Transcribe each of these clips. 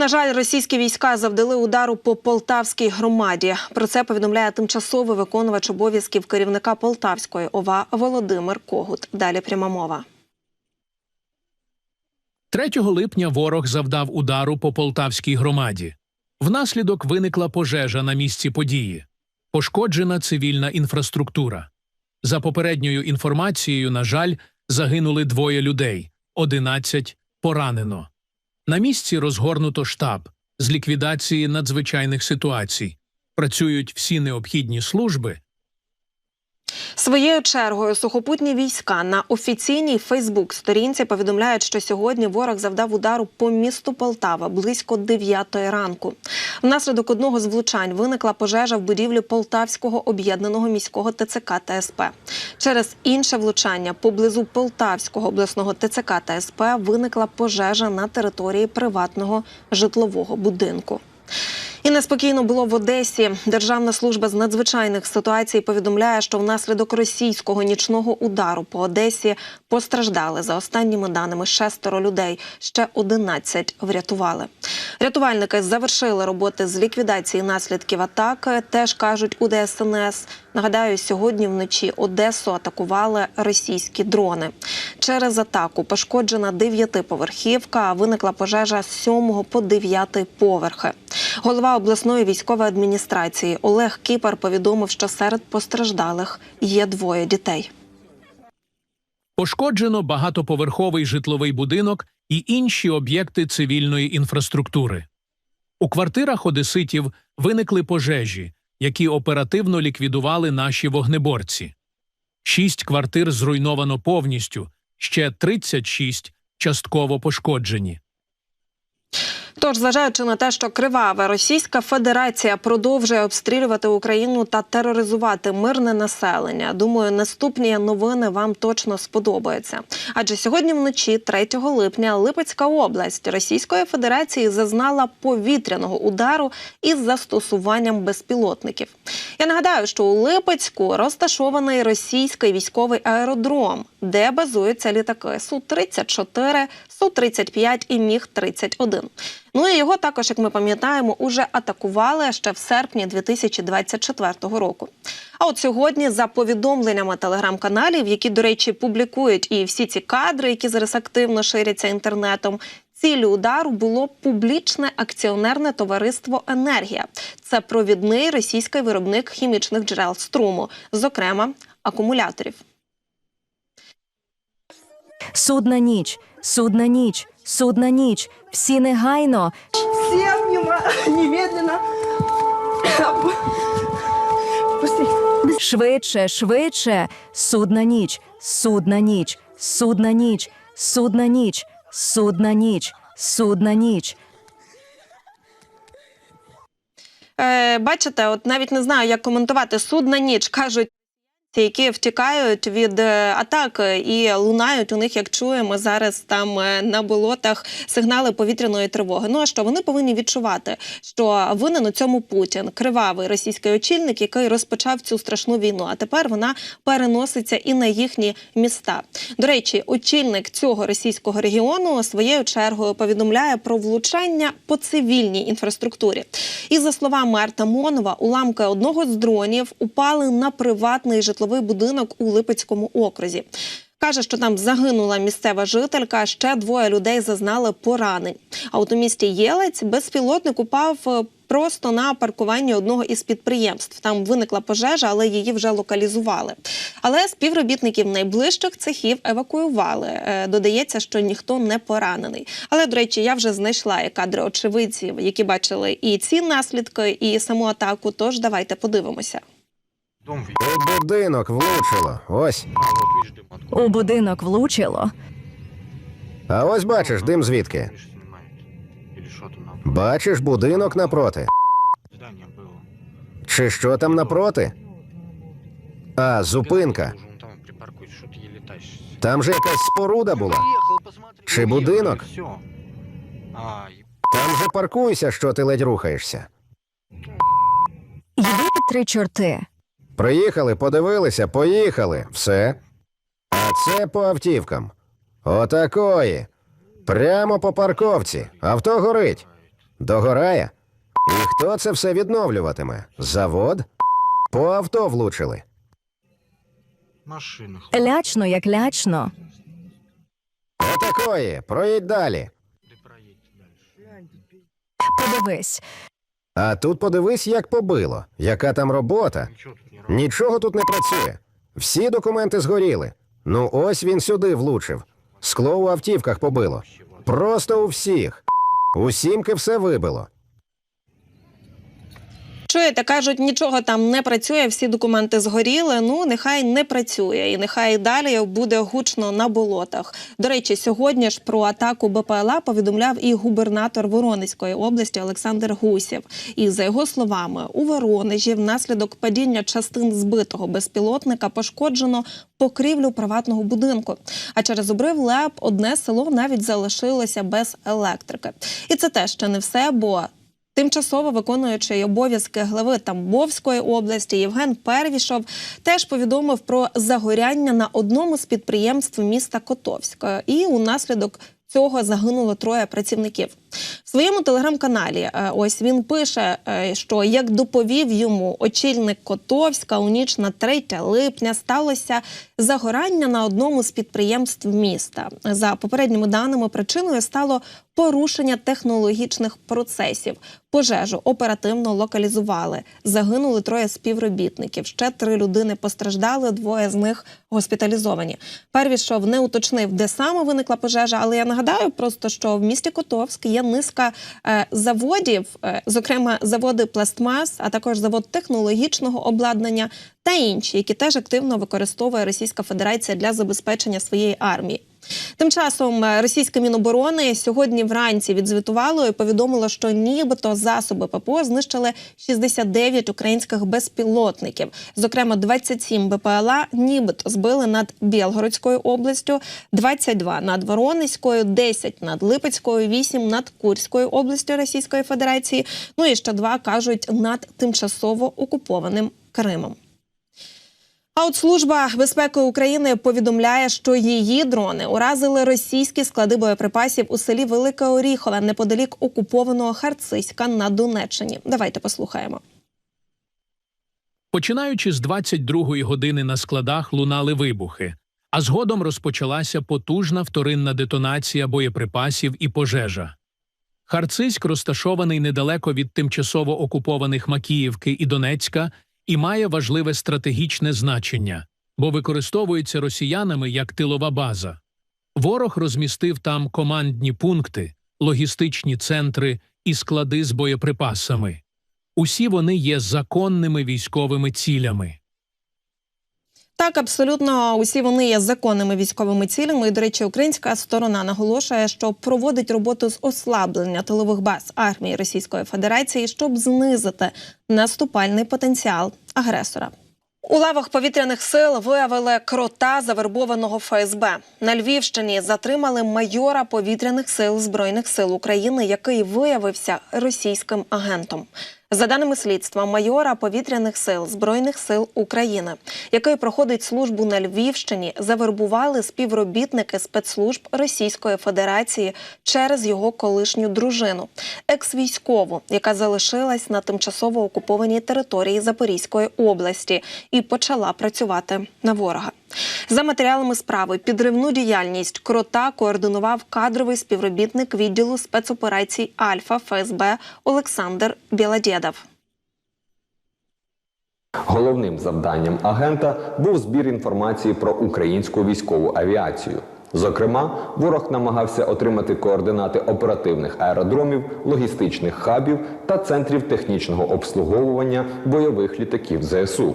на жаль, російські війська завдали удару по полтавській громаді. Про це повідомляє тимчасовий виконувач обов'язків керівника Полтавської ОВА Володимир Когут. Далі пряма мова. 3 липня ворог завдав удару по полтавській громаді. Внаслідок виникла пожежа на місці події. Пошкоджена цивільна інфраструктура. За попередньою інформацією, на жаль, загинули двоє людей, 11 поранено. На місці розгорнуто штаб з ліквідації надзвичайних ситуацій. Працюють всі необхідні служби, Своєю чергою сухопутні війська на офіційній Фейсбук-сторінці повідомляють, що сьогодні ворог завдав удару по місту Полтава близько 9 ранку. Внаслідок одного з влучань виникла пожежа в будівлі Полтавського об'єднаного міського ТЦК та СП. Через інше влучання поблизу Полтавського обласного ТЦК та СП виникла пожежа на території приватного житлового будинку. І неспокійно було в Одесі. Державна служба з надзвичайних ситуацій повідомляє, що внаслідок російського нічного удару по Одесі постраждали за останніми даними шестеро людей. Ще 11 врятували. Рятувальники завершили роботи з ліквідації наслідків атаки. Теж кажуть у ДСНС. Нагадаю, сьогодні вночі Одесу атакували російські дрони. Через атаку пошкоджена дев'ятиповерхівка. Виникла пожежа з 7 по 9 поверхи. Голова обласної військової адміністрації Олег Кіпар повідомив, що серед постраждалих є двоє дітей. Пошкоджено багатоповерховий житловий будинок і інші об'єкти цивільної інфраструктури. У квартирах одеситів виникли пожежі, які оперативно ліквідували наші вогнеборці. Шість квартир зруйновано повністю, ще 36 частково пошкоджені. Тож, зважаючи на те, що кривава Російська Федерація продовжує обстрілювати Україну та тероризувати мирне населення, думаю, наступні новини вам точно сподобаються. Адже сьогодні вночі, 3 липня, Липецька область Російської Федерації зазнала повітряного удару із застосуванням безпілотників. Я нагадаю, що у Липецьку розташований російський військовий аеродром, де базуються літаки су 34 су 35 і міг 31 Ну і його також, як ми пам'ятаємо, уже атакували ще в серпні 2024 року. А от сьогодні, за повідомленнями телеграм-каналів, які, до речі, публікують і всі ці кадри, які зараз активно ширяться інтернетом. Ціллю удару було публічне акціонерне товариство Енергія. Це провідний російський виробник хімічних джерел струму, зокрема акумуляторів. Судна ніч, судна ніч, судна ніч. Всі негайно. Все внима- немедленно. Швидше, швидше. Судна ніч, судна ніч, судна ніч, судна ніч, судна ніч, судна ніч. Е, бачите, от навіть не знаю, як коментувати суд на ніч. кажуть. Які втікають від е, атак і лунають у них, як чуємо зараз там е, на болотах сигнали повітряної тривоги. Ну а що вони повинні відчувати, що винен у цьому Путін, кривавий російський очільник, який розпочав цю страшну війну. А тепер вона переноситься і на їхні міста. До речі, очільник цього російського регіону своєю чергою повідомляє про влучання по цивільній інфраструктурі. І за словами Артамонова, уламки одного з дронів упали на приватний житловий будинок у Липецькому окрузі. Каже, що там загинула місцева жителька, ще двоє людей зазнали поранень. А от у місті Єлець безпілотник упав е, просто на паркуванні одного із підприємств. Там виникла пожежа, але її вже локалізували. Але співробітників найближчих цехів евакуювали. Е, Додається, що ніхто не поранений. Але, до речі, я вже знайшла кадри очевидців, які бачили і ці наслідки, і саму атаку. Тож давайте подивимося. Дом видишь? У будинок влучило. Ось. А, вот видишь дым откуда. У будинок влучило. А ось бачиш дим звідки. Крышу снимает. Или что там на Бачиш будинок напроти. здание было. Чи що там напроти? А, зупинка. Уже вон там припаркуй, что ты еле тащишься. Там же якась споруда була. Уехал, посмотри, Чи уехал, будинок? и всё. А, еб- Там же паркуйся, що ти ледь рухаєшся. Йди три чорти. Приїхали, подивилися, поїхали. Все. А це по автівкам. Отакої. Прямо по парковці. Авто горить. Догорає? І хто це все відновлюватиме? Завод? По авто влучили. Машина. Лячно, як лячно. Отакої, проїдь далі. Подивись. А тут подивись, як побило. Яка там робота? Нічого тут не працює. Всі документи згоріли. Ну ось він сюди влучив. Скло у автівках побило. Просто у всіх. У сімки все вибило. Чуєте, кажуть, нічого там не працює, всі документи згоріли. Ну нехай не працює, і нехай далі буде гучно на болотах. До речі, сьогодні ж про атаку БПЛА повідомляв і губернатор Воронезької області Олександр Гусєв. І за його словами, у Воронежі внаслідок падіння частин збитого безпілотника пошкоджено покрівлю приватного будинку. А через обрив ЛЕП одне село навіть залишилося без електрики. І це теж ще не все, бо Тимчасово виконуючий обов'язки глави Тамбовської області Євген Первішов теж повідомив про загоряння на одному з підприємств міста Котовська. І унаслідок цього загинуло троє працівників. В своєму телеграм-каналі е, ось він пише, е, що як доповів йому очільник Котовська у ніч на 3 липня сталося загорання на одному з підприємств міста. За попередніми даними, причиною стало порушення технологічних процесів. Пожежу оперативно локалізували. Загинули троє співробітників. Ще три людини постраждали, двоє з них госпіталізовані. Первішов не уточнив, де саме виникла пожежа, але я нагадаю просто, що в місті Котовськ є низка е, заводів, е, зокрема заводи пластмас, а також завод технологічного обладнання та інші, які теж активно використовує Російська Федерація для забезпечення своєї армії. Тим часом е, російське міноборони сьогодні вранці відзвітувало і повідомило, що нібито засоби ППО знищили 69 українських безпілотників. Зокрема, 27 БПЛА нібито збили над Білгородською областю, 22 над Воронезькою, 10 над Липецькою, 8 над Курською областю Російської Федерації. Ну і ще два кажуть над тимчасово окупованим Кримом. А от служба безпеки України повідомляє, що її дрони уразили російські склади боєприпасів у селі Велике Оріхове неподалік окупованого Харциська на Донеччині. Давайте послухаємо. Починаючи з 22-ї години на складах лунали вибухи, а згодом розпочалася потужна вторинна детонація боєприпасів і пожежа. Харциськ розташований недалеко від тимчасово окупованих Макіївки і Донецька і має важливе стратегічне значення, бо використовується росіянами як тилова база. Ворог розмістив там командні пункти, логістичні центри і склади з боєприпасами. Усі вони є законними військовими цілями. Так, абсолютно усі вони є законними військовими цілями. І, до речі, українська сторона наголошує, що проводить роботу з ослаблення тилових баз армії Російської Федерації, щоб знизити наступальний потенціал агресора. У лавах повітряних сил виявили крота завербованого ФСБ. На Львівщині затримали майора повітряних сил Збройних сил України, який виявився російським агентом. За даними слідства, майора повітряних сил Збройних сил України, який проходить службу на Львівщині, завербували співробітники спецслужб Російської Федерації через його колишню дружину, екс-військову, яка залишилась на тимчасово окупованій території Запорізької області і почала працювати на ворога. За матеріалами справи підривну діяльність крота координував кадровий співробітник відділу спецоперацій Альфа ФСБ Олександр Білодєдов. Головним завданням агента був збір інформації про українську військову авіацію. Зокрема, ворог намагався отримати координати оперативних аеродромів, логістичних хабів та центрів технічного обслуговування бойових літаків ЗСУ.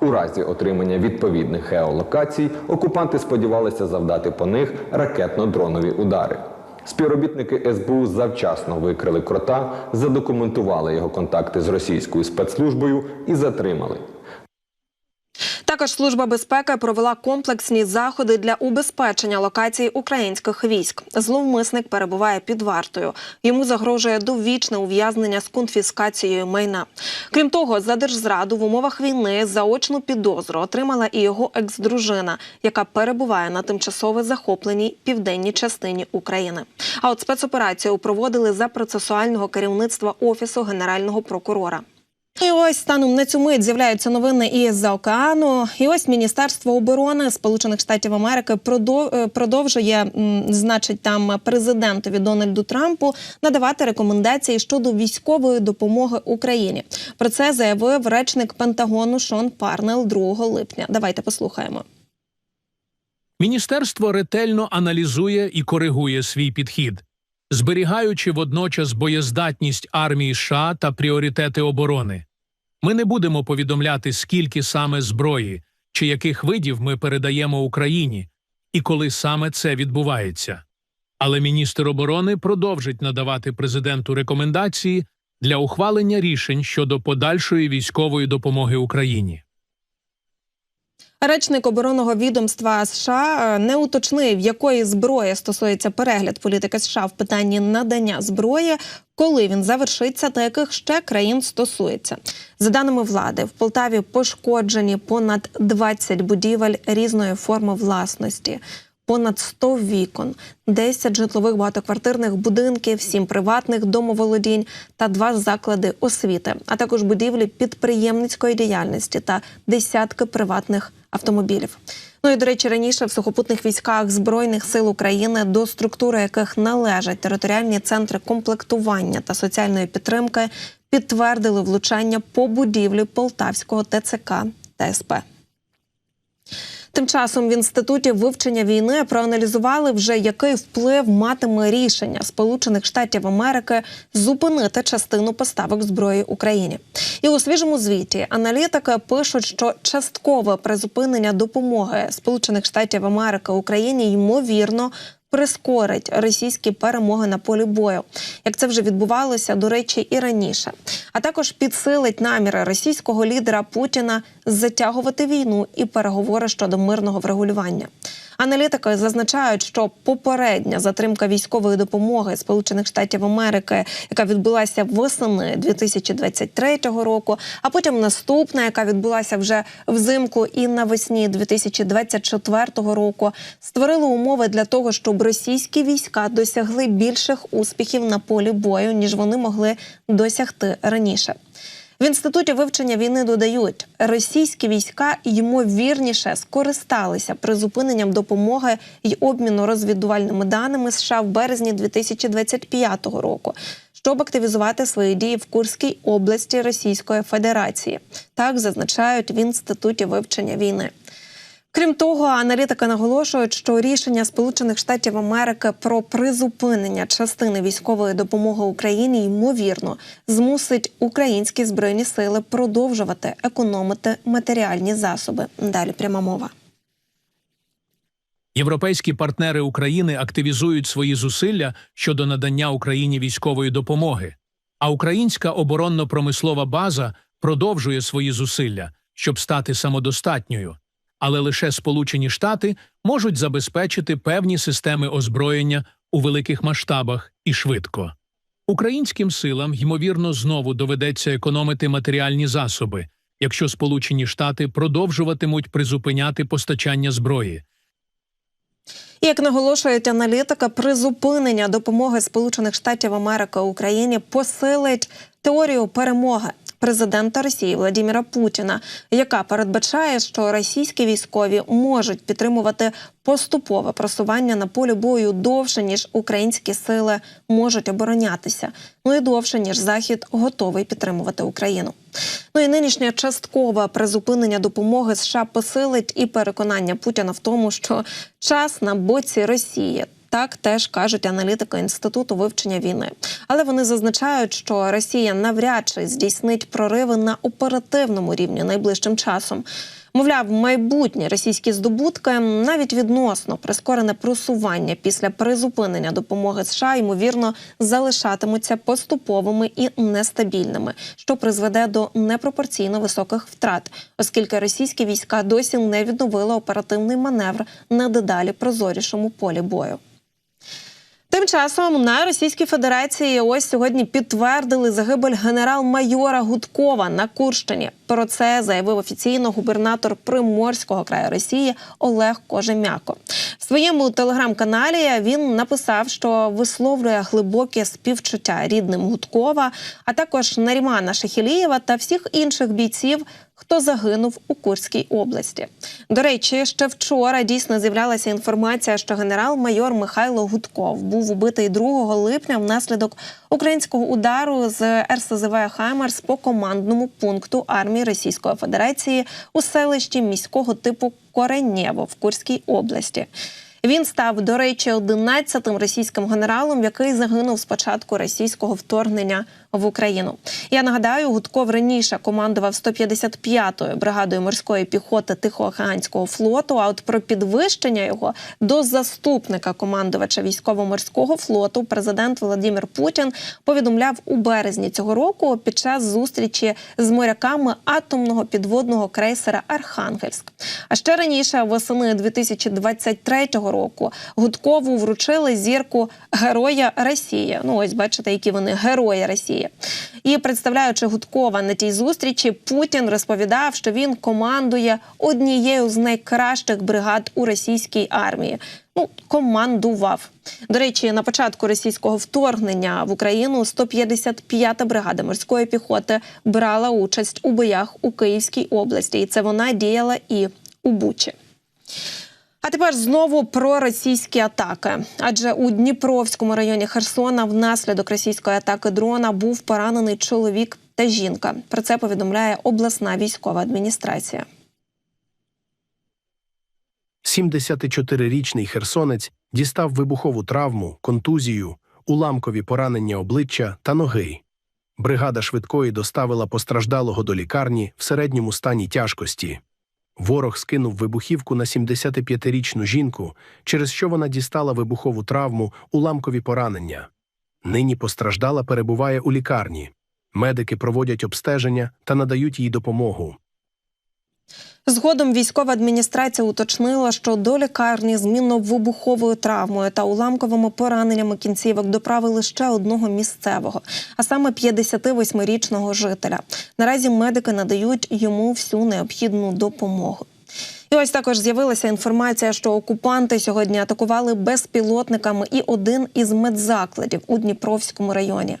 У разі отримання відповідних геолокацій окупанти сподівалися завдати по них ракетно-дронові удари. Співробітники СБУ завчасно викрили крота, задокументували його контакти з російською спецслужбою і затримали. Так Також служба безпеки провела комплексні заходи для убезпечення локацій українських військ. Зловмисник перебуває під вартою. Йому загрожує довічне ув'язнення з конфіскацією майна. Крім того, за держзраду в умовах війни заочну підозру отримала і його екс-дружина, яка перебуває на тимчасово захопленій південній частині України. А от спецоперацію проводили за процесуального керівництва офісу генерального прокурора. І ось станом на цю мить з'являються новини і з-за океану. І ось Міністерство оборони Сполучених Штатів Америки е, продовжує, значить, там президентові Дональду Трампу надавати рекомендації щодо військової допомоги Україні. Про це заявив речник Пентагону Шон Парнел 2 липня. Давайте послухаємо. Міністерство ретельно аналізує і коригує свій підхід, зберігаючи водночас боєздатність армії США та пріоритети оборони. Ми не будемо повідомляти, скільки саме зброї чи яких видів ми передаємо Україні і коли саме це відбувається. Але міністр оборони продовжить надавати президенту рекомендації для ухвалення рішень щодо подальшої військової допомоги Україні. Речник оборонного відомства США е, не уточнив, якої зброї стосується перегляд політики США в питанні надання зброї, коли він завершиться та яких ще країн стосується. За даними влади, в Полтаві пошкоджені понад 20 будівель різної форми власності. Понад 100 вікон, 10 житлових багатоквартирних будинків, 7 приватних домоволодінь та 2 заклади освіти, а також будівлі підприємницької діяльності та десятки приватних автомобілів. Ну і до речі, раніше в сухопутних військах збройних сил України, до структури яких належать територіальні центри комплектування та соціальної підтримки, підтвердили влучання по будівлі Полтавського ТЦК та СП. Тим часом в інституті вивчення війни проаналізували вже який вплив матиме рішення Сполучених Штатів Америки зупинити частину поставок зброї Україні. І у свіжому звіті аналітики пишуть, що часткове призупинення допомоги Сполучених Штатів Америки Україні ймовірно. Прискорить російські перемоги на полі бою, як це вже відбувалося, до речі, і раніше, а також підсилить наміри російського лідера Путіна затягувати війну і переговори щодо мирного врегулювання. Аналітики зазначають, що попередня затримка військової допомоги Сполучених Штатів Америки, яка відбулася восени 2023 року, а потім наступна, яка відбулася вже взимку і навесні 2024 року, створили умови для того, щоб російські війська досягли більших успіхів на полі бою, ніж вони могли досягти раніше. В інституті вивчення війни додають, російські війська ймовірніше скористалися призупиненням допомоги й обміну розвідувальними даними США в березні 2025 року, щоб активізувати свої дії в Курській області Російської Федерації. Так зазначають в інституті вивчення війни. Крім того, аналітики наголошують, що рішення Сполучених Штатів Америки про призупинення частини військової допомоги Україні ймовірно змусить українські збройні сили продовжувати економити матеріальні засоби. Далі пряма мова. Європейські партнери України активізують свої зусилля щодо надання Україні військової допомоги, а українська оборонно-промислова база продовжує свої зусилля, щоб стати самодостатньою. Але лише Сполучені Штати можуть забезпечити певні системи озброєння у великих масштабах і швидко. Українським силам, ймовірно, знову доведеться економити матеріальні засоби, якщо Сполучені Штати продовжуватимуть призупиняти постачання зброї. Як наголошують аналітики, призупинення допомоги Сполучених Штатів Америки Україні посилить теорію перемоги президента Росії Владимира Путіна, яка передбачає, що російські військові можуть підтримувати поступове просування на полі бою довше ніж українські сили можуть оборонятися, ну і довше ніж Захід готовий підтримувати Україну. Ну і нинішнє часткове призупинення допомоги США посилить і переконання Путіна в тому, що час на боці Росії. Так теж кажуть аналітики інституту вивчення війни, але вони зазначають, що Росія навряд чи здійснить прориви на оперативному рівні найближчим часом. Мовляв, майбутні російські здобутки навіть відносно прискорене просування після призупинення допомоги США ймовірно залишатимуться поступовими і нестабільними, що призведе до непропорційно високих втрат, оскільки російські війська досі не відновили оперативний маневр на дедалі прозорішому полі бою. Тим часом на Російській Федерації ось сьогодні підтвердили загибель генерал-майора Гудкова на Курщині. Про це заявив офіційно губернатор Приморського краю Росії Олег Кожем'яко. В своєму телеграм-каналі він написав, що висловлює глибоке співчуття рідним Гудкова, а також Нарімана Шахілієва та всіх інших бійців, хто загинув у Курській області. До речі, ще вчора дійсно з'являлася інформація, що генерал-майор Михайло Гудков був убитий 2 липня внаслідок українського удару з РСЗВ Хаймерс по командному пункту армії Російської Федерації у селищі міського типу Коренєво в Курській області. Він став, до речі, 11-тим російським генералом, який загинув з початку російського вторгнення в Україну. Я нагадаю, Гудков раніше командував 155-ю бригадою морської піхоти Тихоокеанського флоту. А от про підвищення його до заступника командувача військово-морського флоту президент Володимир Путін повідомляв у березні цього року під час зустрічі з моряками атомного підводного крейсера Архангельськ. А ще раніше, восени 2023 року, Гудкову вручили зірку Героя Росії. Ну ось бачите, які вони герої Росії. І представляючи Гудкова на тій зустрічі, Путін розповідав, що він командує однією з найкращих бригад у російській армії. Ну, командував. До речі, на початку російського вторгнення в Україну 155-та бригада морської піхоти брала участь у боях у Київській області, і це вона діяла і у Бучі. А тепер знову про російські атаки. Адже у Дніпровському районі Херсона внаслідок російської атаки дрона був поранений чоловік та жінка. Про це повідомляє обласна військова адміністрація. 74-річний херсонець дістав вибухову травму, контузію, уламкові поранення обличчя та ноги. Бригада швидкої доставила постраждалого до лікарні в середньому стані тяжкості. Ворог скинув вибухівку на 75-річну жінку, через що вона дістала вибухову травму, уламкові поранення. Нині постраждала перебуває у лікарні. Медики проводять обстеження та надають їй допомогу. Згодом військова адміністрація уточнила, що до лікарні з мінно-вибуховою травмою та уламковими пораненнями кінцівок доправили ще одного місцевого, а саме 58-річного жителя. Наразі медики надають йому всю необхідну допомогу. І ось також з'явилася інформація, що окупанти сьогодні атакували безпілотниками і один із медзакладів у Дніпровському районі.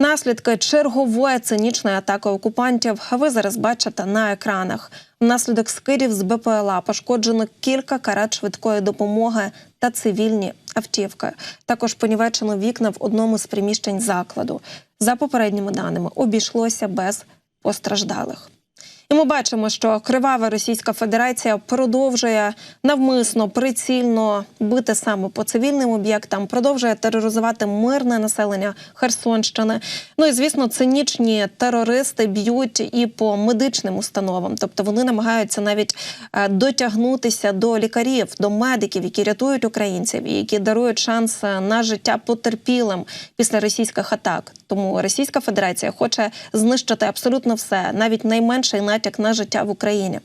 Наслідки чергової цинічної атаки окупантів ви зараз бачите на екранах. Внаслідок скидів з БПЛА пошкоджено кілька карет швидкої допомоги та цивільні автівки. Також понівечено вікна в одному з приміщень закладу. За попередніми даними обійшлося без постраждалих. І ми бачимо, що кривава Російська Федерація продовжує навмисно прицільно бити саме по цивільним об'єктам, продовжує тероризувати мирне населення Херсонщини. Ну і звісно, цинічні терористи б'ють і по медичним установам, тобто вони намагаються навіть е, дотягнутися до лікарів, до медиків, які рятують українців і які дарують шанс е, на життя потерпілим після російських атак. Тому Російська Федерація хоче знищити абсолютно все, навіть найменший натяк на життя в Україні.